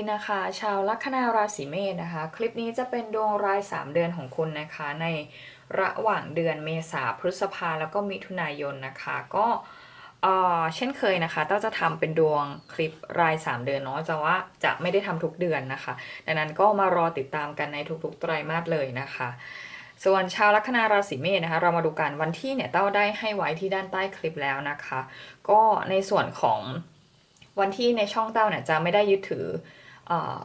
ีนะคะ ชาวลัคนาราศีเมษนะคะ คลิปนี้จะเป็นดวงราย 3 เดือนของคุณนะคะ ในระหว่างเดือนเมษาพฤษภาแล้วก็มิถุนายนนะคะ ก็เช่นเคยนะคะต้าจะทำเป็นดวงคลิปราย 3 เดือนเนาะจะว่าจะไม่ได้ทำทุกเดือนนะคะ ดังนั้นก็มารอติดตามกันในทุกๆไตรมาสเลยนะคะ ส่วนชาวลัคนาราศีเมษนะคะ เรามาดูกันวันที่เนี่ยเต้าได้ให้ไว้ที่ด้านใต้คลิปแล้วนะคะ ก็ในส่วนของวันที่ในช่องเต้าเนี่ยจะไม่ได้ยึดถือ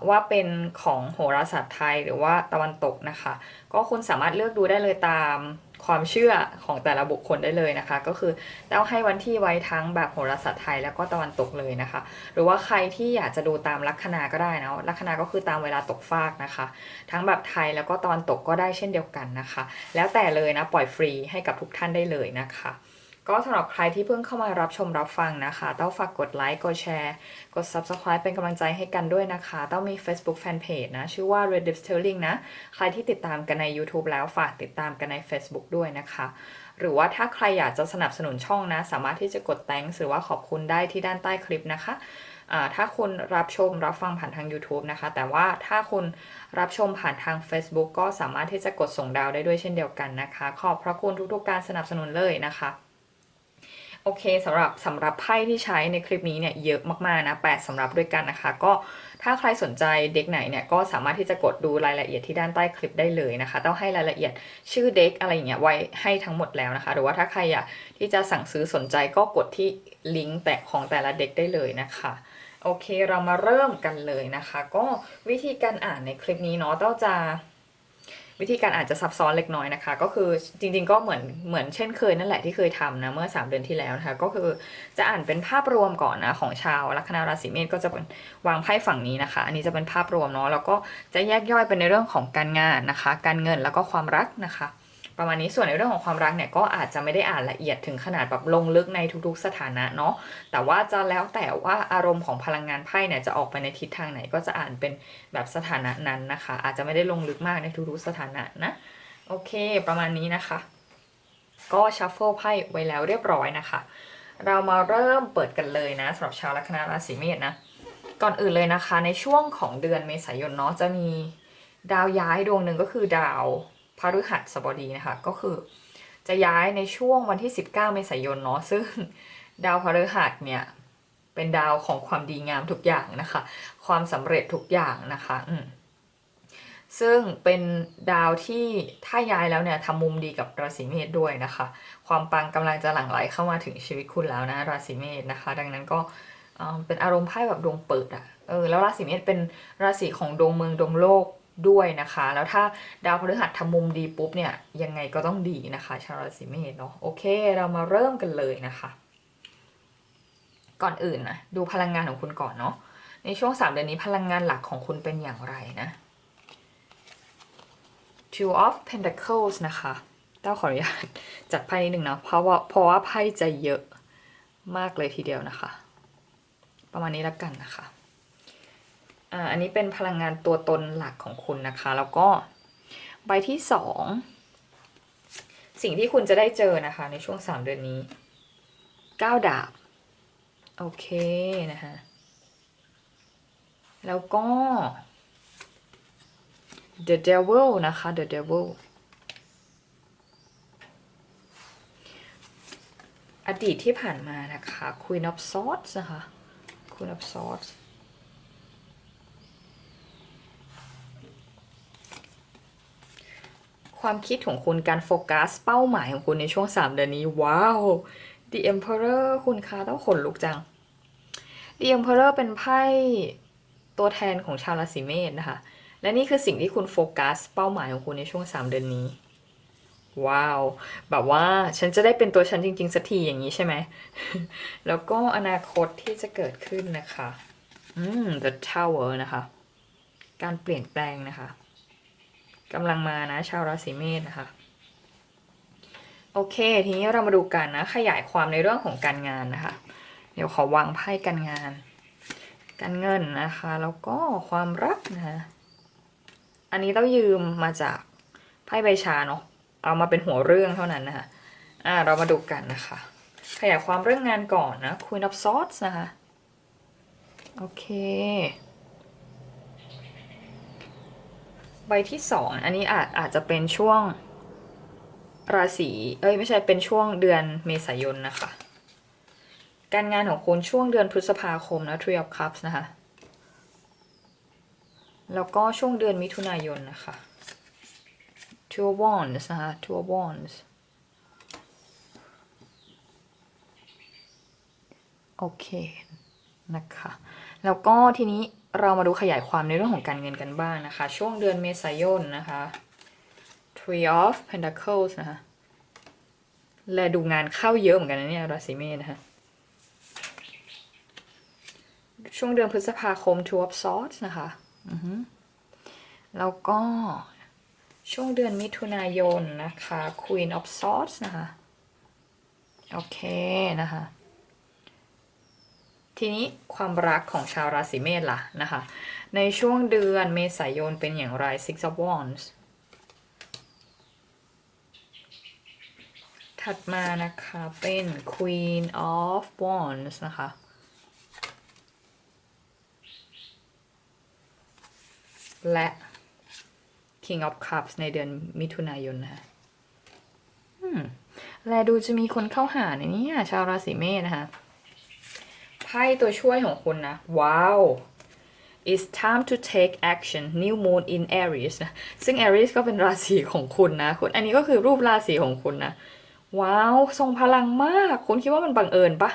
ว่าเป็นของโหราศาสตร์ไทยหรือว่าตะวันตกนะคะ ก็คุณสามารถเลือกดูได้เลยตามความเชื่อของแต่ละบุคคลได้เลยนะคะ ก็คือเต้าให้วันที่ไว้ทั้งแบบโหราศาสตร์ไทยแล้วก็ตะวันตกเลยนะคะ หรือว่าใครที่อยากจะดูตามลัคนาก็ได้นะลัคนาก็คือตามเวลาตกฟากนะคะ ทั้งแบบไทยแล้วก็ตะวันตกก็ได้เช่นเดียวกันนะคะ แล้วแต่เลยนะปล่อยฟรีให้กับทุกท่านได้เลยนะคะ ก็สำหรับใครที่เพิ่งเข้ามารับชมรับฟังนะคะต้องฝากกดไลค์ กดแชร์ กด Subscribe เป็นกำลังใจให้กันด้วยนะคะต้องมี Facebook Fanpage นะ ชื่อว่า Red Dips Telling นะ ใครที่ติดตามกันใน YouTube แล้วฝากติดตามกันใน Facebook ด้วยนะคะ หรือว่าถ้าใครอยากจะสนับสนุนช่องนะ สามารถที่จะกด thanks หรือว่าขอบคุณได้ที่ด้านใต้คลิปนะคะถ้าคุณรับชมรับฟังผ่านทาง YouTube นะคะ แต่ว่าถ้าคุณรับชมผ่านทาง Facebook ก็สามารถที่จะกดส่งดาวได้ด้วยเช่นเดียวกันนะคะ ขอบพระคุณทุกๆการสนับสนุนเลยนะคะ โอเคสำหรับสำหรับไพ่ที่ใช้ในคลิปนี้เนี่ยเยอะมากๆนะ8สำหรับด้วยกันนะคะ ก็ถ้าใครสนใจเด็กไหนเนี่ยก็สามารถที่จะกดดูรายละเอียดที่ด้านใต้คลิปได้เลยนะคะต้องให้รายละเอียดชื่อเด็กอะไรอย่างเงี้ยไว้ให้ทั้งหมดแล้วนะคะ หรือว่าถ้าใครอยากที่จะสั่งซื้อสนใจก็กดที่ลิงก์แตะของแต่ละเด็กได้เลยนะคะโอเคเรามาเริ่มกันเลยนะคะ ก็วิธีการอ่านในคลิปนี้เนาะเต้าจะ วิธีการอาจจะซับซ้อนเล็กน้อยนะคะ ก็คือจริงๆก็เหมือนเหมือนเช่นเคยนั่นแหละที่เคยทำนะเมื่อ 3 เดือนที่แล้วนะคะ ก็คือจะอ่านเป็นภาพรวมก่อนนะของชาวลัคนาราศีเมษก็จะเป็นวางไพ่ฝั่งนี้นะคะ อันนี้จะเป็นภาพรวมเนาะแล้วก็จะแยกย่อยเป็นในเรื่องของการงานนะคะ การเงินแล้วก็ความรักนะคะ ประมาณนี้ส่วนในเรื่องของความรักเนี่ยก็อาจจะไม่ได้อ่านละเอียดถึงขนาดแบบลงลึกในทุกๆสถานะเนาะแต่ว่าจะแล้วแต่ว่าอารมณ์ของพลังงานไพ่เนี่ยจะออกไปในทิศทางไหนก็จะอ่านเป็นแบบสถานะนั้นนะคะ อาจจะไม่ได้ลงลึกมากในทุกๆสถานะนะโอเค ประมาณนี้นะคะ ก็ชัฟเฟิลไพ่ไว้แล้วเรียบร้อยนะคะ เรามาเริ่มเปิดกันเลยนะสำหรับชาวลัคนาราศีเมษนะก่อนอื่นเลยนะคะ ในช่วงของเดือนเมษายนเนาะจะมีดาวย้ายดวงหนึ่งก็คือดาว พฤหัสบดีนะคะ ก็คือ จะย้ายในช่วงวันที่ 19 เมษายนเนาะซึ่งดาวพฤหัสเนี่ยเป็นดาวของความดีงามทุกอย่างนะคะ ความสำเร็จทุกอย่างนะคะอืมซึ่งเป็นดาวที่ถ้าย้ายแล้วเนี่ยทำมุมดีกับราศีเมษด้วยนะคะ ความปังกำลังจะหลั่งไหลเข้ามาถึงชีวิตคุณแล้วนะราศีเมษนะคะ ดังนั้นก็เอ่อเป็นอารมณ์ไพ่แบบดวงเปิดอะ่ะเออแล้วราศีเมษเป็นราศีของดวงเมืองดวงโลก ด้วยนะคะ แล้วถ้าดาวพฤหัสทำมุมดีปุ๊บเนี่ยยังไงก็ต้องดีนะคะ ชาวราศีเมษเนาะโอเค เรามาเริ่มกันเลยนะคะ ก่อนอื่นนะดูพลังงานของคุณก่อนเนาะในช่วงสามเดือนนี้พลังงานหลักของคุณเป็นอย่างไรนะ Two of Pentacles นะคะเต้าขออนุญาตจัดไพ่นิดนึงเนาะเพราะว่าเพราะว่าไพ่จะเยอะมากเลยทีเดียวนะคะ ประมาณนี้แล้วกันนะคะ อันนี้เป็นพลังงานตัวตนหลักของคุณนะคะ แล้วก็ใบที่สองสิ่งที่คุณจะได้เจอนะคะ ในช่วงสามเดือนนี้เก้าดาบ โอเคนะคะแล้วก็ The Devil นะคะ The Devil อดีตที่ผ่านมานะคะ Queen of Swords นะคะ Queen of Swords ความคิดของคุณการโฟกัส เป้าหมายของคุณในช่วง 3 เดือนนี้ ว้าว The Emperor คุณคะต้องขนลุกจัง The Emperor เป็นไพ่ตัวแทนของชาวราศีเมษนะคะ และนี่คือสิ่งที่คุณโฟกัส เป้าหมายของคุณในช่วง 3 เดือนนี้ ว้าว แบบว่าฉันจะได้เป็นตัวฉันจริง ๆสักทีอย่างนี้ใช่ไหม แล้วก็อนาคตที่จะเกิดขึ้นนะคะ อืม the tower นะคะ การเปลี่ยนแปลงนะคะ กำลังมานะ ชาวราศีเมษนะคะโอเค ทีนี้เรามาดูกันนะ ขยายความในเรื่องของการงานนะคะ เดี๋ยวขอวางไพ่การงาน การเงินนะคะ แล้วก็ความรักนะคะอันนี้ต้องยืมมาจากไพ่ใบชาเนาะเอามาเป็นหัวเรื่องเท่านั้นนะคะอ่าเรามาดูกันนะคะ ขยายความเรื่องงานก่อนนะ Queen of Swords นะคะ โอเค ใบที่สองอันนี้อาจอาจจะเป็นช่วงราศีเอ้ยไม่ใช่เป็นช่วงเดือนเมษายนนะคะ การงานของคุณช่วงเดือนพฤษภาคมนะ Tree of Cups นะคะ แล้วก็ช่วงเดือนมิถุนายนนะคะ Two of Wands นะคะ Two of Wands โอเคนะคะ แล้วก็ทีนี้ เรามาดูขยายความในเรื่องของการเงินกันบ้างนะคะ ช่วงเดือนเมษายนนะคะ Three of Pentacles นะคะและดูงานเข้าเยอะเหมือนกันนะเนี่ยราศีเมษนะคะช่วงเดือนพฤษภาคม Two of Swords นะคะแล้วก็ช่วงเดือนมิถุนายนนะคะ Queen of Swords นะคะ โอเคนะคะ ทีนี้ความรักของชาวราศีเมษล่ะนะคะ ในช่วงเดือนเมษายนเป็นอย่างไร Six of Wands ถัดมานะคะเป็น Queen of Wands นะคะ และ King of Cups ในเดือนมิถุนายนนะคะและดูจะมีคนเข้าหาในนี้ชาวราศีเมษนะคะ พ่ตัวช่วยของคุณนะ ว้าว it's time to take action new moon in Aries นะ ซึ่ง Aries ก็เป็นราศีของคุณนะ คุณ อันนี้ก็คือรูปราศีของคุณนะ ว้าว ทรงพลังมาก คุณคิดว่ามันบังเอิญปะ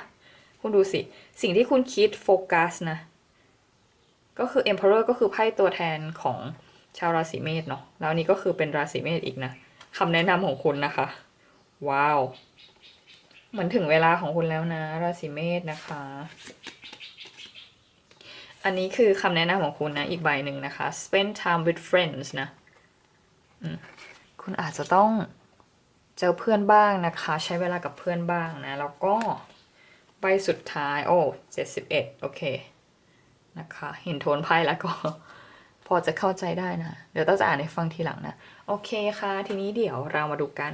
คุณดูสิ สิ่งที่คุณคิดโฟกัสนะ ก็คือ Emperor ก็คือไพ่ตัวแทนของชาวราศีเมษเนาะ แล้วนนี้ก็คือเป็นราศีเมษอีกนะ คำแนะนำของคุณนะคะ ว้าว เหมือนถึงเวลาของคุณแล้วนะ ราศีเมษนะคะ อันนี้คือคำแนะนำของคุณนะ อีกใบหนึ่งนะคะ spend time with friends นะคุณอาจจะต้องเจอเพื่อนบ้างนะคะ ใช้เวลากับเพื่อนบ้างนะ แล้วก็ใบสุดท้าย โอ้เจ็ดสิบเอ็ดโอเคนะคะ เห็นโทนไพ่แล้วก็ พอจะเข้าใจได้นะ เดี๋ยวต้องจะอ่านให้ฟังทีหลังนะ โอเคค่ะ ทีนี้เดี๋ยวเรามาดูกัน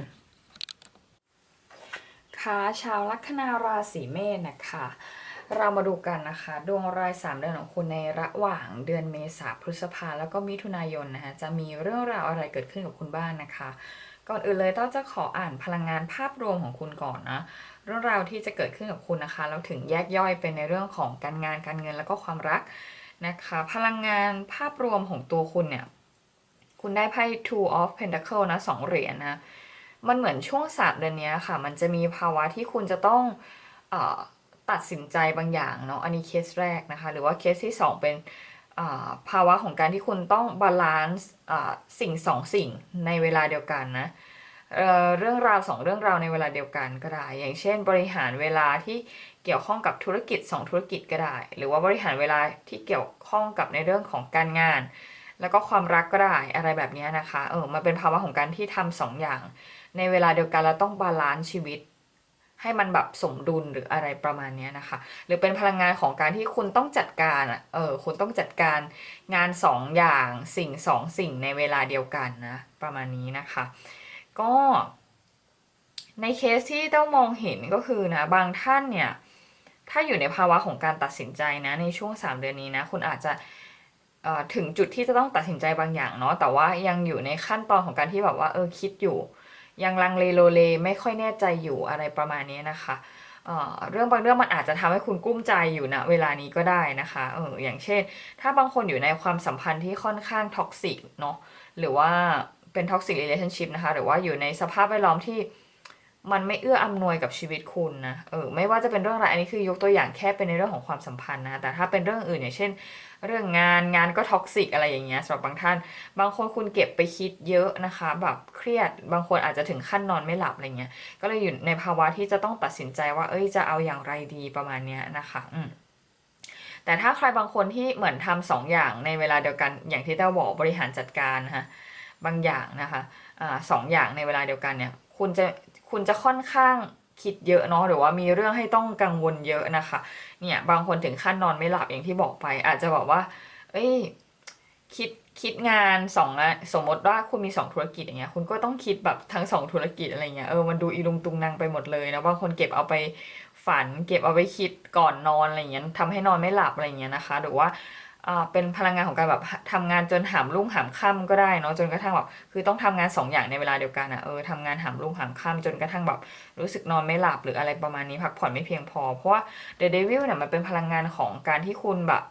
ชาวลัคนาราศีเมษนะคะ เรามาดูกันนะคะ ดวงราย3เดือนของคุณในระหว่างเดือนเมษาพฤษภาแล้วก็มิถุนายนนะคะจะมีเรื่องราวอะไรเกิดขึ้นกับคุณบ้างนะคะ ก่อนอื่นเลยต้องจะขออ่านพลังงานภาพรวมของคุณก่อนนะเรื่องราวที่จะเกิดขึ้นกับคุณนะคะแล้วถึงแยกย่อยเป็นในเรื่องของการงานการเงินแล้วก็ความรักนะคะ พลังงานภาพรวมของตัวคุณเนี่ยคุณได้ไพ่ two of pentacle นะสองเหรียญนะ มันเหมือนช่วงสามเดือนนี้ค่ะ มันจะมีภาวะที่คุณจะต้องอตัดสินใจบางอย่างเนาะอันนี้เคสแรกนะคะ หรือว่าเคสที่สองเป็นภาวะของการที่คุณต้องบาลานซ์สิ่งสองสิ่งในเวลาเดียวกันนะเเรื่องราวสองเรื่องราวในเวลาเดียวกันก็ได้ อย่างเช่น บริหารเวลาที่เกี่ยวข้องกับธุรกิจสองธุรกิจก็ได้ หรือว่าบริหารเวลาที่เกี่ยวข้องกับในเรื่องของการงาน แล้วก็ความรักก็ได้อะไรแบบนี้นะคะเออมันเป็นภาวะของการที่ทำสองอย่าง ในเวลาเดียวกันเราต้องบาลานซ์ชีวิต ให้มันแบบสมดุลหรืออะไรประมาณนี้นะคะ หรือเป็นพลังงานของการที่คุณต้องจัดการเออคุณต้องจัดการงานสองอย่างสิ่งสองสิ่งในเวลาเดียวกันนะประมาณนี้นะคะ ก็ในเคสที่ต้องมองเห็นก็คือนะบางท่านเนี่ยถ้าอยู่ในภาวะของการตัดสินใจนะในช่วง 3 เดือนนี้นะคุณอาจจะเอ่อถึงจุดที่จะต้องตัดสินใจบางอย่างเนาะแต่ว่ายังอยู่ในขั้นตอนของการที่แบบว่าเออคิดอยู่ ยังลังเลโลเลไม่ค่อยแน่ใจอยู่อะไรประมาณนี้นะคะเเรื่องบางเรื่องมันอาจจะทำให้คุณกุ้มใจอยู่นะเวลานี้ก็ได้นะคะเอออย่างเช่น ถ้าบางคนอยู่ในความสัมพันธ์ที่ค่อนข้างท็อกซิกเนาะหรือว่าเป็นท็อกซิกเรลชั่นชิพนะคะหรือว่าอยู่ในสภาพแวดล้อมที่ มันไม่เอื้ออำนวยกับชีวิตคุณนะ เออ ไม่ว่าจะเป็นเรื่องอะไร อันนี้คือยกตัวอย่างแค่เป็นในเรื่องของความสัมพันธ์นะ แต่ถ้าเป็นเรื่องอื่นอย่างเช่น เรื่องงานงานก็ท็อกซิกอะไรอย่างเงี้ยสำหรับบางท่าน บางคนคุณเก็บไปคิดเยอะนะคะ แบบเครียด บางคนอาจจะถึงขั้นนอนไม่หลับอะไรเงี้ย ก็เลยอยู่ในภาวะที่จะต้องตัดสินใจว่า เอ้ย จะเอาอย่างไรดีประมาณเนี้ยนะคะ อืมแต่ถ้าใครบางคนที่เหมือนทำสองอย่างในเวลาเดียวกัน อย่างที่เต้าบอกบริหารจัดการนะคะบางอย่างนะคะอ่าสองอย่างในเวลาเดียวกันเนี่ยคุณจะ คุณจะค่อนข้างคิดเยอะเนาะหรือว่ามีเรื่องให้ต้องกังวลเยอะนะคะ เนี่ยบางคนถึงขั้นนอนไม่หลับอย่างที่บอกไป อาจจะบอกว่า เอ้ยคิดคิดงานสองอะสมมติว่าคุณมีสองธุรกิจอย่างเงี้ยคุณก็ต้องคิดแบบทั้งสองธุรกิจอะไรเงี้ยเออมันดูอีลุงตุงนางไปหมดเลยนะบางคนเก็บเอาไปฝัน เก็บเอาไปคิดก่อนนอนอะไรเงี้ยทำให้นอนไม่หลับอะไรเงี้ยนะคะ หรือว่า เป็นพลังงานของการแบบทำงานจนหามรุ่งหามค่ำก็ได้เนาะจนกระทั่งแบบคือต้องทำงานสองอย่างในเวลาเดียวกันอะเออทำงานหามรุ่งหามค่ำจนกระทั่งแบบรู้สึกนอนไม่หลับหรืออะไรประมาณนี้พักผ่อนไม่เพียงพอ เพราะว่า The Devil เนี่ยมันเป็นพลังงานของการที่คุณแบบ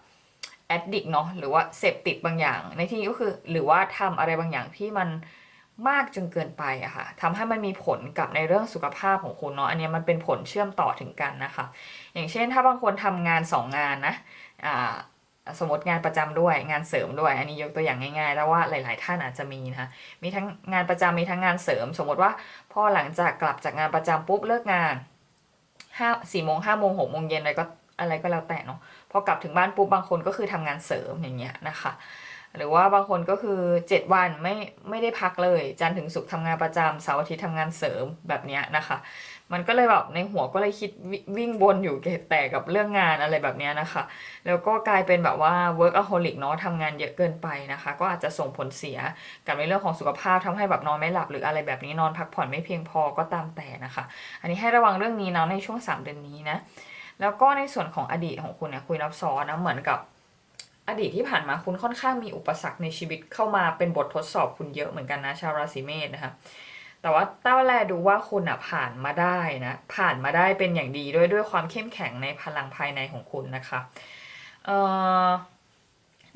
แอดดิกเนาะหรือว่าเสพติดบางอย่าง ในที่นี้ก็คือหรือว่าทำอะไรบางอย่างที่มันมากจนเกินไปอะค่ะทำให้มันมีผลกับในเรื่องสุขภาพของคุณเนาะอันนี้มันเป็นผลเชื่อมต่อถึงกันนะคะ อย่างเช่นถ้าบางคนทำงานสองงานนะอ่า สมมติงานประจำด้วยงานเสริมด้วย อันนี้ยกตัวอย่างง่ายๆ แล้วว่าหลาย ๆ ท่านอาจจะมีนะคะมีทั้งงานประจำมีทั้งงานเสริม สมมติว่าพอหลังจากกลับจากงานประจำปุ๊บเลิกงานห้าสี่โมงห้าโมงหกโมงเย็นอะไรก็อะไรก็แล้วแต่เนาะพอกลับถึงบ้านปุ๊บบางคนก็คือทำงานเสริมอย่างเงี้ยนะคะหรือว่าบางคนก็คือ 7 วันไม่ไม่ได้พักเลย จันทร์ถึงศุกร์ทำงานประจำเสาร์อาทิตย์ทำงานเสริมแบบเนี้ยนะคะ มันก็เลยแบบในหัวก็เลยคิดวิวิ่งวนอยู่แต่กับเรื่องงานอะไรแบบนี้นะคะ แล้วก็กลายเป็นแบบว่า workaholic เนาะทำงานเยอะเกินไปนะคะ ก็อาจจะส่งผลเสียกับในเรื่องของสุขภาพทำให้แบบนอนไม่หลับหรืออะไรแบบนี้นอนพักผ่อนไม่เพียงพอก็ตามแต่นะคะ อันนี้ให้ระวังเรื่องนี้เนาะในช่วง 3 เดือนนี้นะแล้วก็ในส่วนของอดีตของคุณเนี่ยคุยนับซ้อนนะเหมือนกับอดีตที่ผ่านมาคุณค่อนข้างมีอุปสรรคในชีวิตเข้ามาเป็นบททดสอบคุณเยอะเหมือนกันนะชาวราศีเมษนะคะ แต่ว่าเต้าแลดูว่าคุณอะผ่านมาได้นะ ผ่านมาได้เป็นอย่างดีด้วยด้วยความเข้มแข็งในพลังภายในของคุณนะคะเอ่อ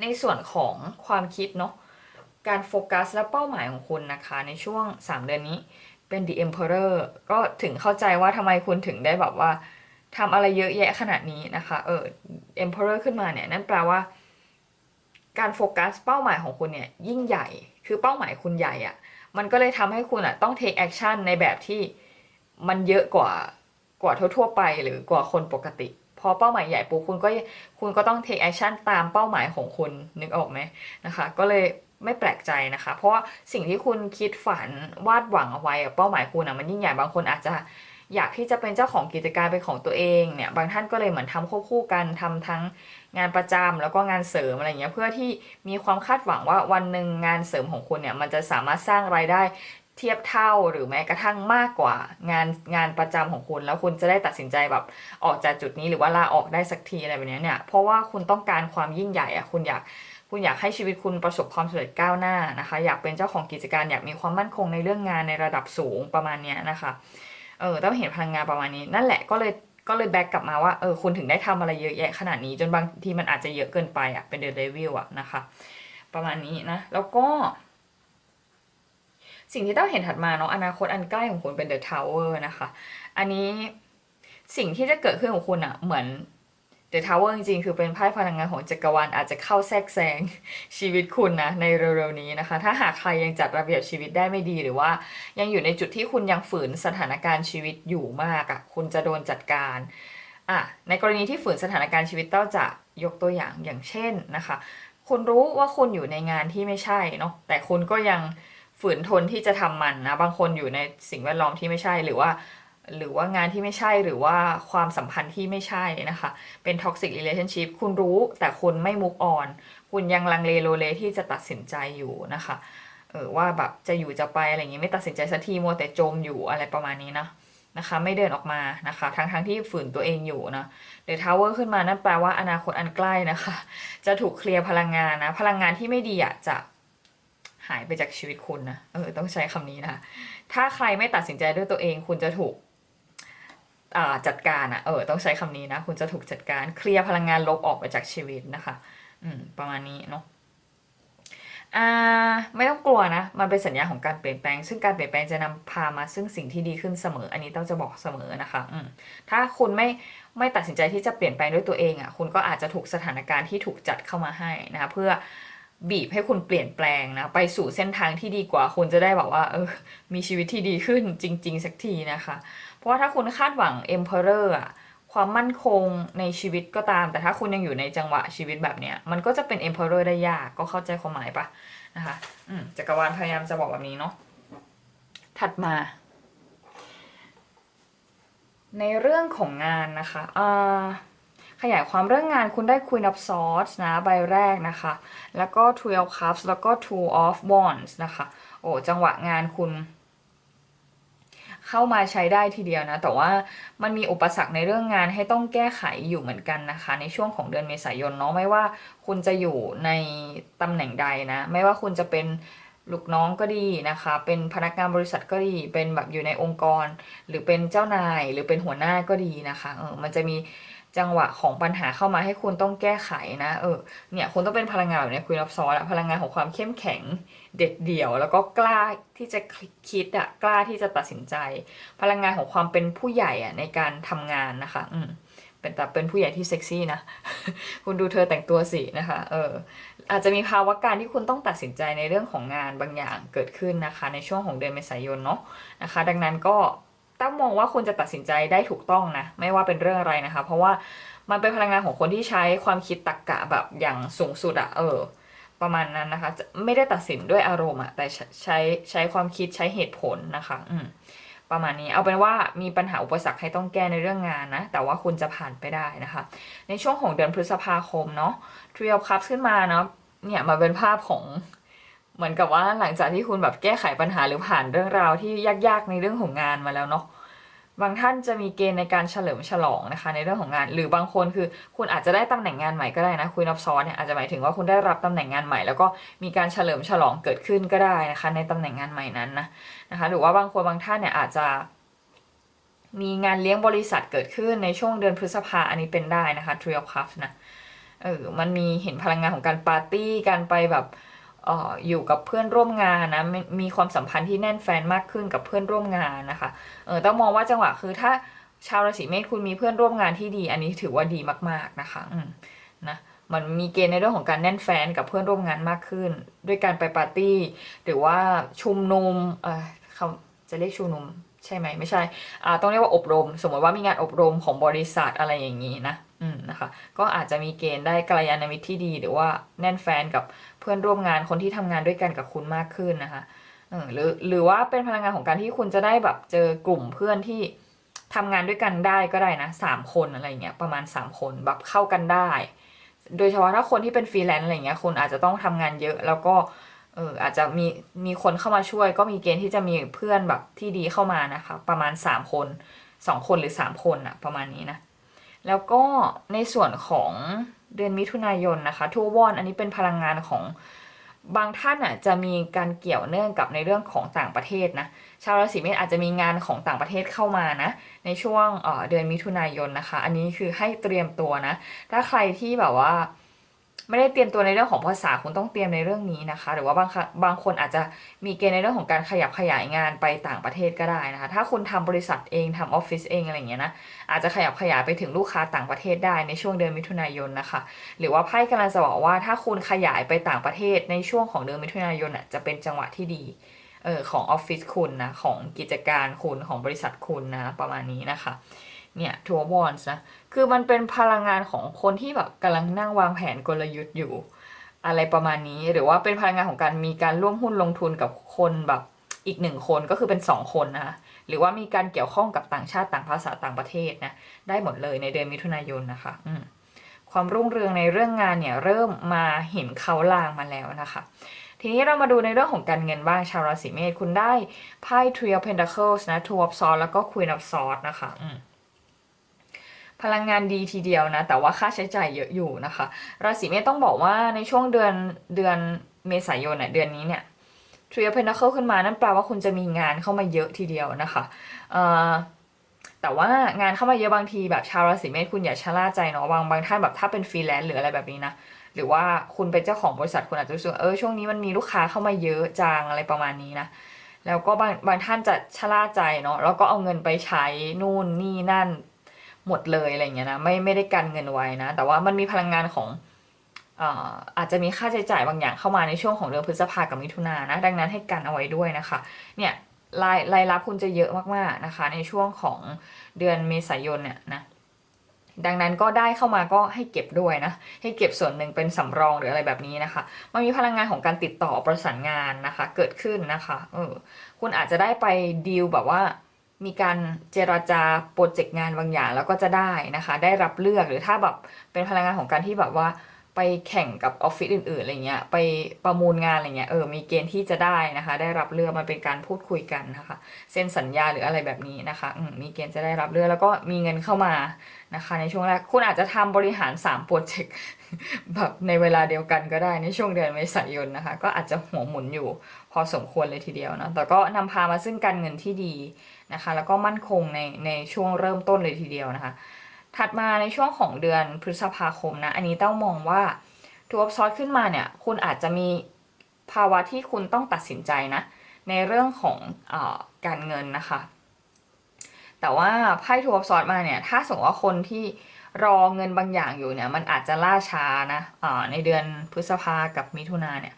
ในส่วนของความคิดเนาะการโฟกัสและเป้าหมายของคุณนะคะ ในช่วง 3 เดือนนี้เป็น The Emperor ก็ถึงเข้าใจว่าทำไมคุณถึงได้แบบว่าทำอะไรเยอะแยะขนาดนี้นะคะเออ Emperor ขึ้นมาเนี่ย นั่นแปลว่า การโฟกัสเป้าหมายของคุณเนี่ยยิ่งใหญ่ คือเป้าหมายคุณใหญ่อะ มันก็เลยทำให้คุณอะต้อง take action ในแบบที่มันเยอะกว่ากว่าทั่วๆไปหรือกว่าคนปกติพอเป้าหมายใหญ่ปุ๊บคุณก็คุณก็ต้อง take action ตามเป้าหมายของคุณนึกออกไหมนะคะ ก็เลยไม่แปลกใจนะคะ เพราะว่าสิ่งที่คุณคิดฝันวาดหวังเอาไว้เป้าหมายคุณอะมันยิ่งใหญ่บางคนอาจจะ อยากที่จะเป็นเจ้าของกิจการเป็นของตัวเองเนี่ยบางท่านก็เลยเหมือนทำควบคู่กันทำทั้งงานประจำแล้วก็งานเสริมอะไรเงี้ยเพื่อที่มีความคาดหวังว่าวันหนึ่งงานเสริมของคุณเนี่ยมันจะสามารถสร้างรายได้เทียบเท่าหรือแม้กระทั่งมากกว่างานงานประจำของคุณแล้วคุณจะได้ตัดสินใจแบบออกจากจุดนี้หรือว่าลาออกได้สักทีอะไรแบบนี้เนี่ยเพราะว่าคุณต้องการความยิ่งใหญ่อะคุณอยากคุณอยากให้ชีวิตคุณประสบความสำเร็จก้าวหน้านะคะ อยากเป็นเจ้าของกิจการอยากมีความมั่นคงในเรื่องงานในระดับสูงประมาณเนี้ยนะคะ เออต้องเห็นพลังงานประมาณนี้ นั่นแหละก็เลยก็เลยแบ็กกลับมาว่าเออคุณถึงได้ทำอะไรเยอะแยะขนาดนี้ จนบางทีมันอาจจะเยอะเกินไปอะเป็นเดอะเดวิลอะนะคะ ประมาณนี้นะ แล้วก็ สิ่งที่ต้องเห็นถัดมาเนาะอนาคตอันใกล้ของคุณเป็นเดอะทาวเวอร์นะคะ อันนี้สิ่งที่จะเกิดขึ้นของคุณอะ เหมือน เดอะทาวเวอร์จริงๆ คือเป็นไพ่พลังงานของจักรวาลอาจจะเข้าแทรกแซงชีวิตคุณนะในเร็วๆนี้นะคะ ถ้าหากใครยังจัดระเบียบชีวิตได้ไม่ดีหรือว่า ยังอยู่ในจุดที่คุณยังฝืนสถานการณ์ชีวิตอยู่มากอะ่ะคุณจะโดนจัดการอะในกรณีที่ฝืนสถานการณ์ชีวิตเต้าจะยกตัวอย่างอย่างเช่นนะคะ คุณรู้ว่าคุณอยู่ในงานที่ไม่ใช่เนาะแต่คุณก็ยังฝืนทนที่จะทำมันนะบางคนอยู่ในสิ่งแวดล้อมที่ไม่ใช่หรือว่า หรือว่างานที่ไม่ใช่หรือว่าความสัมพันธ์ที่ไม่ใช่นะคะ เป็น toxic relationship คุณรู้แต่คุณไม่ move on คุณยังลังเลโลเลที่จะตัดสินใจอยู่นะคะเออว่าแบบจะอยู่จะไปอะไรอย่างงี้ไม่ตัดสินใจสักทีมัวแต่จมอยู่อะไรประมาณนี้นะนะคะ ไม่เดินออกมานะคะ ทั้งทั้งที่ฝืนตัวเองอยู่นะเดอะทาวเวอร์ขึ้นมานั่นแปลว่าอนาคตอันใกล้นะคะ จะถูกเคลียร์พลังงานนะ พลังงานที่ไม่ดีอะจะหายไปจากชีวิตคุณนะเออต้องใช้คำนี้นะถ้าใครไม่ตัดสินใจด้วยตัวเองคุณจะถูก จัดการอะเออต้องใช้คำนี้นะ คุณจะถูกจัดการเคลียร์พลังงานลบออกไปจากชีวิตนะคะอืมประมาณนี้เนาะอ่าไม่ต้องกลัวนะ มันเป็นสัญญาของการเปลี่ยนแปลง ซึ่งการเปลี่ยนแปลงจะนำพามาซึ่งสิ่งที่ดีขึ้นเสมอ อันนี้ต้องจะบอกเสมอนะคะอืมถ้าคุณไม่ไม่ตัดสินใจที่จะเปลี่ยนแปลงด้วยตัวเองอะ่ะ คุณก็อาจจะถูกสถานการณ์ที่ถูกจัดเข้ามาให้นะะเพื่อบีบให้คุณเปลี่ยนแปลงนะไปสู่เส้นทางที่ดีกว่า คุณจะได้แบบว่าเออมีชีวิตที่ดีขึ้นจริง ๆ สักทีนะคะ เพราะว่าถ้าคุณคาดหวัง Emperor อะความมั่นคงในชีวิตก็ตาม แต่ถ้าคุณยังอยู่ในจังหวะชีวิตแบบเนี้ย มันก็จะเป็น Emperor ได้ยากก็เข้าใจความหมายปะนะคะอืมจักรวาลพยายามจะบอกแบบนี้เนาะถัดมา ในเรื่องของงานนะคะอ่าขยายความเรื่องงานคุณได้ Queen of Swords นะใบแรกนะคะ แล้วก็ Twelve Cups แล้วก็ Two of Wands นะคะ โอ้จังหวะงานคุณ เข้ามาใช้ได้ทีเดียวนะ แต่ว่ามันมีอุปสรรคในเรื่องงานให้ต้องแก้ไขอยู่เหมือนกันนะคะ ในช่วงของเดือนเมษายนเนาะไม่ว่าคุณจะอยู่ในตำแหน่งใดนะ ไม่ว่าคุณจะเป็นลูกน้องก็ดีนะคะ เป็นพนักงานบริษัทก็ดี เป็นแบบอยู่ในองค์กร หรือเป็นเจ้านาย หรือเป็นหัวหน้าก็ดีนะคะ เออ มันจะมี จังหวะของปัญหาเข้ามาให้คุณต้องแก้ไขนะเออเนี่ยคุณต้องเป็นพลังงานแบบนี้คุยรับซ้อสอะพลังงานของความเข้มแข็งเด็ดเดี่ยว แล้วก็กล้าที่จะคิดอะกล้าที่จะตัดสินใจ พลังงานของความเป็นผู้ใหญ่อะในการทำงานนะคะอืมเป็นแต่เป็นผู้ใหญ่ที่เซ็กซี่นะ คุณดูเธอแต่งตัวสินะคะ เออ อาจจะมีภาวะการที่คุณต้องตัดสินใจในเรื่องของงานบางอย่างเกิดขึ้นนะคะ ในช่วงของเดือนเมษายนเนาะนะคะ ดังนั้นก็ ต้องมองว่าคุณจะตัดสินใจได้ถูกต้องนะ ไม่ว่าเป็นเรื่องอะไรนะคะ เพราะว่ามันเป็นพลังงานของคนที่ใช้ความคิดตรรกกะแบบอย่างสูงสุดอะเออ ประมาณนั้นนะคะจะไม่ได้ตัดสินด้วยอารมณ์อะแต่ใช้ใช้ความคิดใช้เหตุผลนะคะ อืมประมาณนี้เอาเป็นว่ามีปัญหาอุปสรรคให้ต้องแก้ในเรื่องงานนะ แต่ว่าคุณจะผ่านไปได้นะคะ ในช่วงของเดือนพฤษภาคมเนาะ Three of Cups ขึ้นมาเนาะเนี่ยมาเป็นภาพของ เหมือนกับว่าหลังจากที่คุณแบบแก้ไขปัญหาหรือผ่านเรื่องราวที่ยากๆในเรื่องของงานมาแล้วเนาะบางท่านจะมีเกณฑ์ในการเฉลิมฉลองนะคะในเรื่องของงาน หรือบางคนคือคุณอาจจะได้ตำแหน่งงานใหม่ก็ได้นะคุยนับซ้อนเนี่ยอาจจะหมายถึงว่าคุณได้รับตำแหน่งงานใหม่ แล้วก็มีการเฉลิมฉลองเกิดขึ้นก็ได้นะคะ ในตำแหน่งงานใหม่นั้นนะนะคะ หรือว่าบางคนบางท่านเนี่ยอาจจะ มีงานเลี้ยงบริษัทเกิดขึ้นในช่วงเดือนพฤษภาอันนี้เป็นได้นะคะ Three of Cups นะเออมันมีเห็นพลังงานของการปาร์ตี้การไปแบบ อยู่กับเพื่อนร่วมงานนะมมีความสัมพันธ์ที่แน่นแฟนมากขึ้นกับเพื่อนร่วมงานนะคะเออต้องมองว่าจังหวะคือถ้าชาวราศีเมษคุณมีเพื่อนร่วมงานที่ดี อันนี้ถือว่าดีมากๆนะคะอืมนะมันมีเกณฑ์ในเรื่องของการแน่นแฟนกับเพื่อนร่วมงานมากขึ้น ด้วยการไปปาร์ตี้ หรือว่าชุมนุมเออเขาจะเรียกชุมนุมใช่ไหมไม่ใช่อ่าต้องเรียกว่าอบรม สมมติว่ามีงานอบรมของบริษัทอะไรอย่างนี้นะ อืมนะคะ ก็อาจจะมีเกณฑ์ได้กัลยาณมิตรที่ดี หรือว่าแน่นแฟนกับเพื่อนร่วมงานคนที่ทำงานด้วยกันกับคุณมากขึ้นนะคะหรือหรือว่าเป็นพลังงานของการที่คุณจะได้แบบเจอกลุ่มเพื่อนที่ทำงานด้วยกันได้ก็ได้นะสามคนอะไรเงี้ยประมาณสามคนแบบเข้ากันได้ โดยเฉพาะถ้าคนที่เป็นฟรีแลนซ์อะไรเงี้ยคุณอาจจะต้องทำงานเยอะแล้วก็เอออาจจะมีมีคนเข้ามาช่วย ก็มีเกณฑ์ที่จะมีเพื่อนแบบที่ดีเข้ามานะคะ ประมาณสามคนสองคนหรือสามคนอะประมาณนี้นะ แล้วก็ในส่วนของเดือนมิถุนายนนะคะทัวอนอันนี้เป็นพลังงานของบางท่านอะจะมีการเกี่ยวเนื่องกับในเรื่องของต่างประเทศนะชาวราศีเมษอาจจะมีงานของต่างประเทศเข้ามานะในช่วงเเดือนมิถุนายนนะคะ อันนี้คือให้เตรียมตัวนะ ถ้าใครที่แบบว่า ไม่ได้เตรียมตัวในเรื่องของภาษาคุณต้องเตรียมในเรื่องนี้นะคะ หรือว่าบางบางคนอาจจะมีเกณฑ์ในเรื่องของการขยับขยายงานไปต่างประเทศก็ได้นะคะ ถ้าคุณทำบริษัทเองทำออฟฟิศเองอะไรอย่างเงี้ยนะอาจจะขยับขยายไปถึงลูกค้าต่างประเทศได้ในช่วงเดือนมิถุนายนนะคะ หรือว่าไพ่กำลังจะบอกว่าถ้าคุณขยายไปต่างประเทศในช่วงของเดือนมิถุนายนอะจะเป็นจังหวะที่ดีเออของออฟฟิศคุณนะของกิจการคุณของบริษัทคุณนะประมาณนี้นะคะ เนี่ยทัวบอลนะคือมันเป็นพลังงานของคนที่แบบกำลังนั่งวางแผนกลยุทธ์อยู่ อะไรประมาณนี้หรือว่าเป็นพลังงานของการมีการร่วมหุ้นลงทุนกับคนแบบอีกหนึ่งคนก็คือเป็นสองคนนะคะหรือว่ามีการเกี่ยวข้องกับต่างชาติต่างภาษาต่างประเทศนะได้หมดเลยในเดือนมิถุนายนนะคะอืความรุ่งเรืองในเรื่องงานเนี่ยเริ่มมาเห็นเขาลางมาแล้วนะคะ ทีนี้เรามาดูในเรื่องของการเงินบ้างชาวราศีเมษคุณได้ไพ่ Three of Pentacles นะ Two of Swords แล้วก็ Queen of Swords นะคะอืม พลังงานดีทีเดียวนะ แต่ว่าค่าใช้จ่ายเยอะอยู่นะคะ ราศีเมษต้องบอกว่าในช่วงเดือนเดือนเมษายนเนี่ยเดือนนี้เนี่ย Three of Pentacles ขึ้นมานั่นแปลว่าคุณจะมีงานเข้ามาเยอะทีเดียวนะคะเอ่อแต่ว่างานเข้ามาเยอะบางทีแบบชาวราศีเมษคุณอย่าชะล่าใจเนาะบางบางท่านแบบถ้าเป็นฟรีแลนซ์หรืออะไรแบบนี้นะหรือว่าคุณเป็นเจ้าของบริษัทคุณอาจจะรู้สึกเออช่วงนี้มันมีลูกค้าเข้ามาเยอะจังอะไรประมาณนี้นะแล้วก็บางบางท่านจะชะล่าใจเนาะแล้วก็เอาเงินไปใช้นู่นนี่นั่น หมดเลยอะไรเงี้ยนะไม่ไม่ได้กันเงินไว้นะ แต่ว่ามันมีพลังงานของอาจจะมีค่าใช้จ่ายบางอย่างเข้ามาในช่วงของเดือนพฤษภากับมิถุนายนนะ ดังนั้นให้กันเอาไว้ด้วยนะคะ เนี่ยรายรายรับคุณจะเยอะมากๆนะคะ ในช่วงของเดือนเมษายนเนี่ยนะ ดังนั้นก็ได้เข้ามาก็ให้เก็บด้วยนะ ให้เก็บส่วนหนึ่งเป็นสำรองหรืออะไรแบบนี้นะคะ มันมีพลังงานของการติดต่อประสานงานนะคะ เกิดขึ้นนะคะเออคุณอาจจะได้ไปดีลแบบว่า มีการเจราจาโปรเจกต์งานบางอย่างแล้วก็จะได้นะคะ ได้รับเลือกหรือถ้าแบบเป็นพลังงานของการที่แบบว่าไปแข่งกับออฟฟิศอื่นๆอะไรเงี้ยไปประมูลงานอะไรเงี้ยเออมีเกณฑ์ที่จะได้นะคะ ได้รับเลือกมันเป็นการพูดคุยกันนะคะเซ็นสัญญาหรืออะไรแบบนี้นะคะอืมมีเกณฑ์จะได้รับเลือกแล้วก็มีเงินเข้ามานะคะ ในช่วงแรกคุณอาจจะทำบริหาร3โปรเจกต์แบบในเวลาเดียวกันก็ได้ในช่วงเดือนเมษายนนะคะ ก็อาจจะหัวหมุนอยู่พอสมควรเลยทีเดียวนะแต่ก็นำพามาซึ่งการเงินที่ดี นะคะ แล้วก็มั่นคงในในช่วงเริ่มต้นเลยทีเดียวนะคะ ถัดมาในช่วงของเดือนพฤษภาคมนะ อันนี้เต้ามองว่าทัวร์ซอสขึ้นมาเนี่ย คุณอาจจะมีภาวะที่คุณต้องตัดสินใจนะ ในเรื่องของอการเงินนะคะ แต่ว่าไพ่ทัวร์ซอสมาเนี่ย ถ้าสมมติว่าคนที่รอเงินบางอย่างอยู่เนี่ย มันอาจจะล่าช้านะอ่าในเดือนพฤษภากับมิถุนาเนี่ย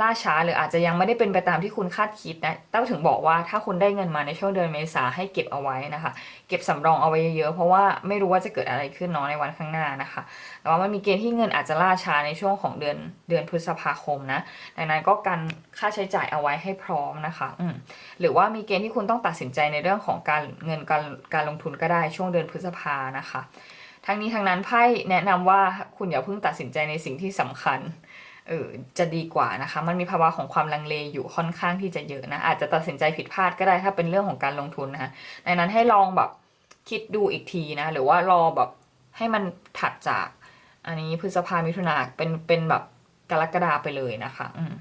ล่าช้าหรืออาจจะยังไม่ได้เป็นไปตามที่คุณคาดคิดนะเต้าถึงบอกว่าถ้าคุณได้เงินมาในช่วงเดือนเมษาให้เก็บเอาไว้นะคะ เก็บสำรองเอาไว้เยอะๆเพราะว่าไม่รู้ว่าจะเกิดอะไรขึ้นเนาะในวันข้างหน้านะคะ แต่ว่ามันมีเกณฑ์ที่เงินอาจจะล่าช้าในช่วงของเดือนเดือนพฤษภาคมนะดังนั้นก็กันค่าใช้จ่ายเอาไว้ให้พร้อมนะคะอืมหรือว่ามีเกณฑ์ที่คุณต้องตัดสินใจในเรื่องของการเงินการการลงทุนก็ได้ช่วงเดือนพฤษภานะคะทั้งนี้ทั้งนั้นไพ่แนะนำว่าคุณอย่าเพิ่งตัดสินใจในสิ่งที่สำคัญ เออจะดีกว่านะคะ มันมีภาวะของความลังเลอยู่ค่อนข้างที่จะเยอะนะ อาจจะตัดสินใจผิดพลาดก็ได้ถ้าเป็นเรื่องของการลงทุนนะคะดังนั้นให้ลองแบบคิดดูอีกทีนะ หรือว่ารอแบบให้มันถัดจาก อันนี้พฤษภามิถุนาเป็นเป็นแบบกรกฎาไปเลยนะคะ อืม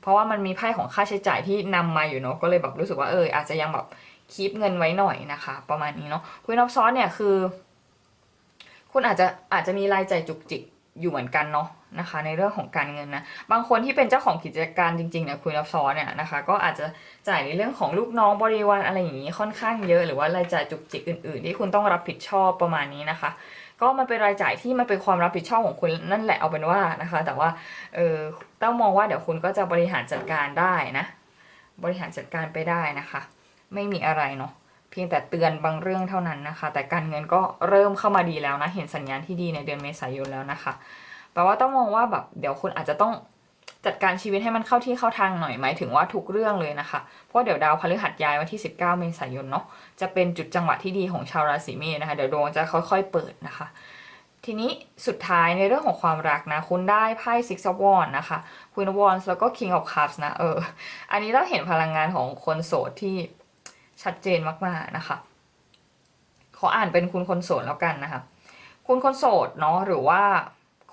เพราะว่ามันมีไพ่ของค่าใช้จ่ายที่นำมาอยู่เนาะก็เลยแบบรู้สึกว่าเอออาจจะยังแบบคีปเงินไว้หน่อยนะคะ ประมาณนี้เนาะคุยนอฟซอนเนี่ยคือ คุณอาจจะอาจจะมีรายจ่ายจุกจิก อยู่เหมือนกันเนาะนะคะ ในเรื่องของการเงินนะบางคนที่เป็นเจ้าของกิจการจริงๆเนี่ยคุยรับซ้อนเนี่ยนะคะ ก็อาจจะจ่ายในเรื่องของลูกน้องบริวารอะไรอย่างนี้ค่อนข้างเยอะ หรือว่ารายจ่ายจุกจิกอื่น ๆ ที่คุณต้องรับผิดชอบประมาณนี้นะคะ ก็มันเป็นรายจ่ายที่มันเป็นความรับผิดชอบของคุณนั่นแหละเอาเป็นว่านะคะ แต่ว่าเออต้องมองว่าเดี๋ยวคุณก็จะบริหารจัดการได้นะ บริหารจัดการไปได้นะคะ ไม่มีอะไรเนาะ เพียงแต่เตือนบางเรื่องเท่านั้นนะคะ แต่การเงินก็เริ่มเข้ามาดีแล้วนะ เห็นสัญญาณที่ดีในเดือนเมษายนแล้วนะคะแปลว่าต้องมองว่าแบบเดี๋ยวคุณอาจจะต้องจัดการชีวิตให้มันเข้าที่เข้าทางหน่อยหมายถึงว่าทุกเรื่องเลยนะคะ เพราะเดี๋ยวดาวพฤหัสย้ายวันที่ 19 เมษายนเนาะจะเป็นจุดจังหวะที่ดีของชาวราศีเมษนะคะ เดี๋ยวดวงจะค่อยๆเปิดนะคะ ทีนี้สุดท้ายในเรื่องของความรักนะ คุณได้ไพ่ Six of Wands นะคะ Queen of Wands แล้วก็ King of Cups นะเอออันนี้เราเห็นพลังงานของคนโสดที่ ชัดเจนมากๆนะคะขออ่านเป็นคุณคนโสดแล้วกันนะคะคุณคนโสดเนาะหรือว่า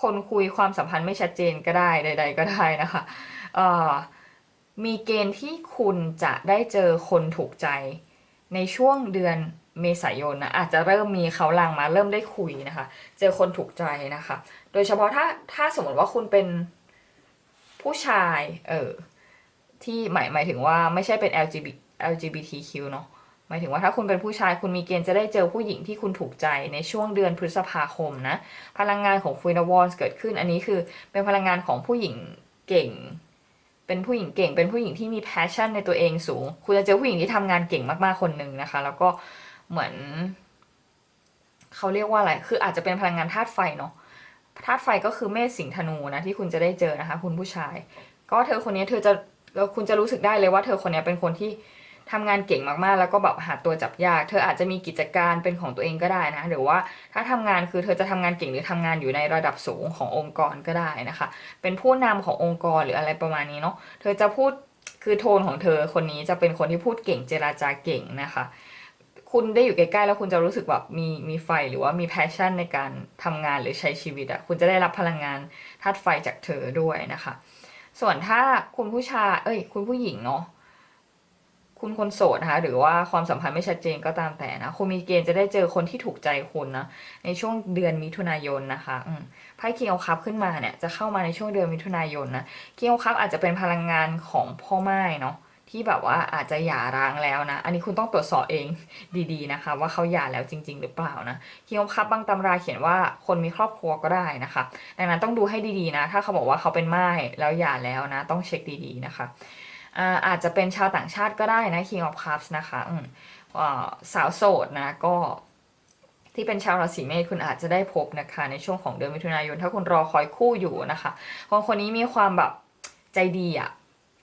คนคุยความสัมพันธ์ไม่ชัดเจนก็ได้ใด ๆ ก็ได้นะคะเอ่อมีเกณฑ์ที่คุณจะได้เจอคนถูกใจในช่วงเดือนเมษายนนะอาจจะเริ่มมีเขาลางมาเริ่มได้คุยนะคะ เจอคนถูกใจนะคะ โดยเฉพาะถ้าถ้าสมมติว่าคุณเป็นผู้ชายเออที่หมายหมายถึงว่าไม่ใช่เป็น LGBT LGBTQ เนาะหมายถึงว่าถ้าคุณเป็นผู้ชายคุณมีเกณฑ์จะได้เจอผู้หญิงที่คุณถูกใจในช่วงเดือนพฤษภาคมนะ พลังงานของ Queen of Wands เกิดขึ้น อันนี้คือเป็นพลังงานของผู้หญิงเก่ง เป็นผู้หญิงเก่ง เป็นผู้หญิงที่มี passion ในตัวเองสูง คุณจะเจอผู้หญิงที่ทำงานเก่งมากๆคนหนึ่งนะคะ แล้วก็เหมือนเขาเรียกว่าอะไร คืออาจจะเป็นพลังงานธาตุไฟเนาะ ธาตุไฟก็คือเมษสิงธนูนะที่คุณจะได้เจอนะคะ คุณผู้ชาย ก็เธอคนนี้เธอจะคุณจะรู้สึกได้เลยว่าเธอคนนี้เป็นคนที่ ทำงานเก่งมากๆ แล้วก็แบบหาตัวจับยาก เธออาจจะมีกิจการเป็นของตัวเองก็ได้นะ หรือว่าถ้าทำงานคือเธอจะทำงานเก่งหรือทำงานอยู่ในระดับสูงขององค์กรก็ได้นะคะ เป็นผู้นำขององค์กรหรืออะไรประมาณนี้เนาะ เธอจะพูดคือโทนของเธอคนนี้จะเป็นคนที่พูดเก่งเจราจาเก่งนะคะคุณได้อยู่ใกล้ๆแล้วคุณจะรู้สึกแบบมีมีไฟหรือว่ามีแพชชั่นในการทำงานหรือใช้ชีวิตอะคุณจะได้รับพลังงานธาตุไฟจากเธอด้วยนะคะ ส่วนถ้าคุณผู้ชายเอ้ย คุณผู้หญิงเนาะ คุณคนโสดนะคะหรือว่าความสัมพันธ์ไม่ชัดเจนก็ตามแต่นะคุณมีเกณฑ์จะได้เจอคนที่ถูกใจคุณนะในช่วงเดือนมิถุนายนนะคะไพ่คิงเอาคัพขึ้นมาเนี่ยจะเข้ามาในช่วงเดือนมิถุนายนนะคิงเอาคัพอาจจะเป็นพลังงานของพ่อไม้เนาะที่แบบว่าอาจจะหย่าร้างแล้วนะ อันนี้คุณต้องตรวจสอบเองดีๆนะคะ ว่าเขาหย่าแล้วจริง ๆ หรือเปล่านะคิงเอาคัพบางตำราเขียนว่าคนมีครอบครัวก็ได้นะคะ ดังนั้นต้องดูให้ดีๆนะ ถ้าเขาบอกว่าเขาเป็นไม้แล้วหย่าแล้วนะ ต้องเช็คดีๆนะคะ อาจจะเป็นชาวต่างชาติก็ได้นะ King of Cups นะคะสาวโสดนะก็ที่เป็นชาวราศีเมษคุณอาจจะได้พบนะคะในช่วงของเดือนมิถุนายน ถ้าคุณรอคอยคู่อยู่นะคะคนคนนี้มีความแบบใจดีอะ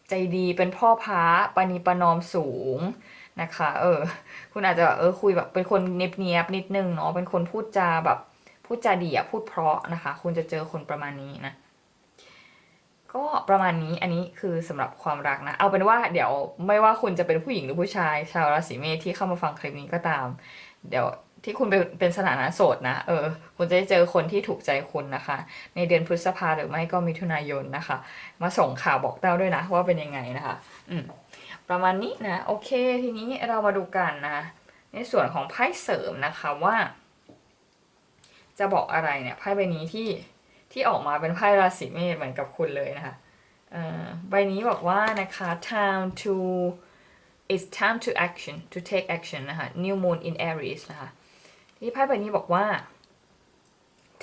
ใจดีเป็นพ่อพระปณีประนอมสูงนะคะ เออ คุณอาจจะเออคุยแบบเป็นคนเนียบนิดนึงเนาะเป็นคนพูดจาแบบพูดจาดีอะพูดเพราะนะคะ คุณจะเจอคนประมาณนี้นะ ก็ประมาณนี้อันนี้คือสำหรับความรักนะ เอาเป็นว่าเดี๋ยวไม่ว่าคุณจะเป็นผู้หญิงหรือผู้ชาย ชาวราศีเมษที่เข้ามาฟังคลิปนี้ก็ตาม เดี๋ยวที่คุณเป็นเป็นสถานะโสดนะเออคุณจะได้เจอคนที่ถูกใจคุณนะคะ ในเดือนพฤษภาหรือไม่ก็มิถุนายนนะคะ มาส่งข่าวบอกเต้าด้วยนะว่าเป็นยังไงนะคะ อืมประมาณนี้นะ โอเค ทีนี้เรามาดูกันนะ ในส่วนของไพ่เสริมนะคะว่า จะบอกอะไรเนี่ยไพ่ใบนี้ที่ ที่ออกมาเป็นไพ่ราศีเมษเหมือนกับคุณเลยนะคะใบนี้บอกว่านะคะ time to it's time to action to take action นะคะ new moon in Aries นะคะที่ไพ่ใบนี้บอกว่า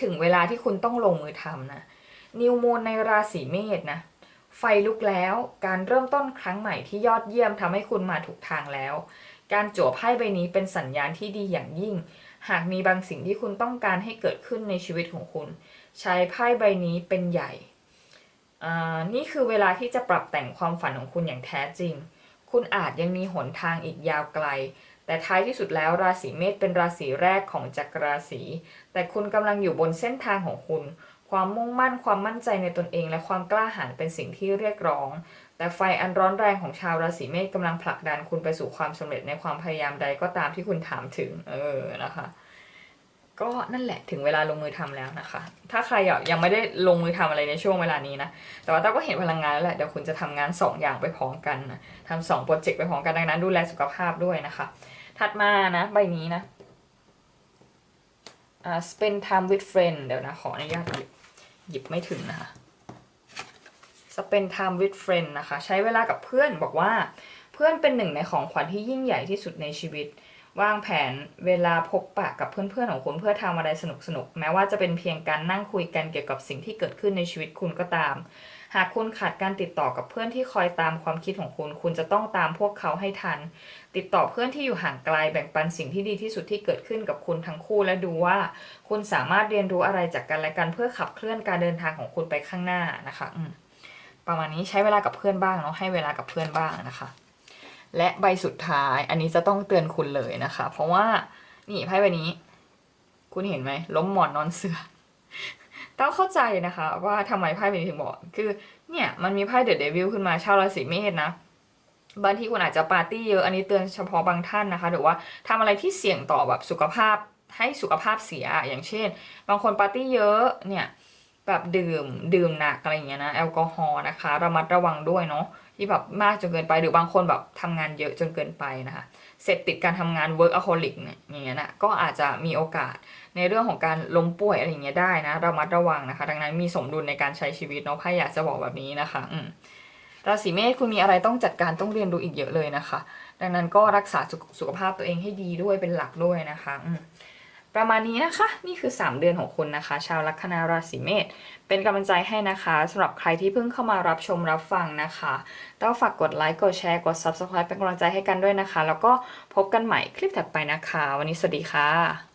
ถึงเวลาที่คุณต้องลงมือทำนะ new moon ในราศีเมษนะ ไฟลุกแล้ว การเริ่มต้นครั้งใหม่ที่ยอดเยี่ยมทำให้คุณมาถูกทางแล้ว การจั่วไพ่ใบนี้เป็นสัญญาณที่ดีอย่างยิ่ง หากมีบางสิ่งที่คุณต้องการให้เกิดขึ้นในชีวิตของคุณ ใช้ไพ่ใบนี้เป็นใหญ่อ่านี่คือเวลาที่จะปรับแต่งความฝันของคุณอย่างแท้จริง คุณอาจยังมีหนทางอีกยาวไกล แต่ท้ายที่สุดแล้วราศีเมษเป็นราศีแรกของจักรราศี แต่คุณกำลังอยู่บนเส้นทางของคุณ ความมุ่งมั่น ความมั่นใจในตนเอง และความกล้าหาญเป็นสิ่งที่เรียกร้อง แต่ไฟอันร้อนแรงของชาวราศีเมษกำลังผลักดันคุณไปสู่ความสำเร็จในความพยายามใดก็ตามที่คุณถามถึง เออนะคะ ก็นั่นแหละถึงเวลาลงมือทำแล้วนะคะ ถ้าใครยังไม่ได้ลงมือทำอะไรในช่วงเวลานี้นะแต่ว่าต้าก็เห็นพลังงานแล้วแหละเดี๋ยวคุณจะทำงาน 2 อย่างไปพร้อมกันนะทำสองโปรเจกต์ไปพร้อมกันดังนั้นดูแลสุขภาพด้วยนะคะ ถัดมานะใบนี้นะอ่า spend time with friend เดี๋ยวนะขออนุญาตหยิบหยิบไม่ถึงนะคะ spend time with friend นะคะ ใช้เวลากับเพื่อนบอกว่า เพื่อนเป็นหนึ่งในของขวัญที่ยิ่งใหญ่ที่สุดในชีวิต วางแผนเวลาพบปะกับเพื่อนๆของคุณเพื่อทำอะไรสนุกๆ แม้ว่าจะเป็นเพียงการนั่งคุยกันเกี่ยวกับสิ่งที่เกิดขึ้นในชีวิตคุณก็ตาม หากคุณขาดการติดต่อกับเพื่อนที่คอยตามความคิดของคุณ คุณจะต้องตามพวกเขาให้ทัน ติดต่อเพื่อนที่อยู่ห่างไกลแบ่งปันสิ่งที่ดีที่สุดที่เกิดขึ้นกับคุณทั้งคู่ และดูว่า คุณสามารถเรียนรู้อะไรจากกันและกันเพื่อขับเคลื่อนการเดินทางของคุณไปข้างหน้านะคะ อืม ประมาณนี้ใช้เวลากับเพื่อนบ้างเนาะให้เวลากับเพื่อนบ้างนะคะ และใบสุดท้ายอันนี้จะต้องเตือนคุณเลยนะคะ เพราะว่านี่ไพ่ใบนี้ คุณเห็นไหมล้มหมอนนอนเสือต้องเข้าใจนะคะว่าทำไมไพ่ใบนี้ถึงบอกคือเนี่ยมันมีไพ่เดอะเดวิลขึ้นมาชาวราศีเมษนะบางทีคุณอาจจะปาร์ตี้เยอะ อันนี้เตือนเฉพาะบางท่านนะคะ หรือว่าทำอะไรที่เสี่ยงต่อแบบสุขภาพให้สุขภาพเสีย อย่างเช่น บางคนปาร์ตี้เยอะเนี่ย แบบดื่มดื่มหนักอะไรอย่างเงี้ยนะแอลกอฮอล์นะคะ ระมัดระวังด้วยเนาะที่แบบมากจนเกินไปหรือบางคนแบบทำงานเยอะจนเกินไปนะคะเสร็จติดการทำงาน workaholic เนี่ยอย่างเงี้ยนะก็อาจจะมีโอกาสในเรื่องของการล้มป่วยอะไรอย่างเงี้ยได้นะระมัดระวังนะคะ ดังนั้นมีสมดุลในการใช้ชีวิตเนาะไพ่อยากจะบอกแบบนี้นะคะอืมราศีเมษคุณมีอะไรต้องจัดการต้องเรียนรู้อีกเยอะเลยนะคะ ดังนั้นก็รักษาสุขสุขภาพตัวเองให้ดีด้วยเป็นหลักด้วยนะคะอืม ประมาณนี้นะคะ นี่คือ 3 เดือนของคุณนะคะ ชาวลัคนาราศีเมษเป็นกำลังใจให้นะคะสำหรับใครที่เพิ่งเข้ามารับชมรับฟังนะคะต้องฝากกดไลค์กดแชร์กด Subscribe เป็นกำลังใจให้กันด้วยนะคะ แล้วก็พบกันใหม่คลิปถัดไปนะคะ วันนี้สวัสดีค่ะ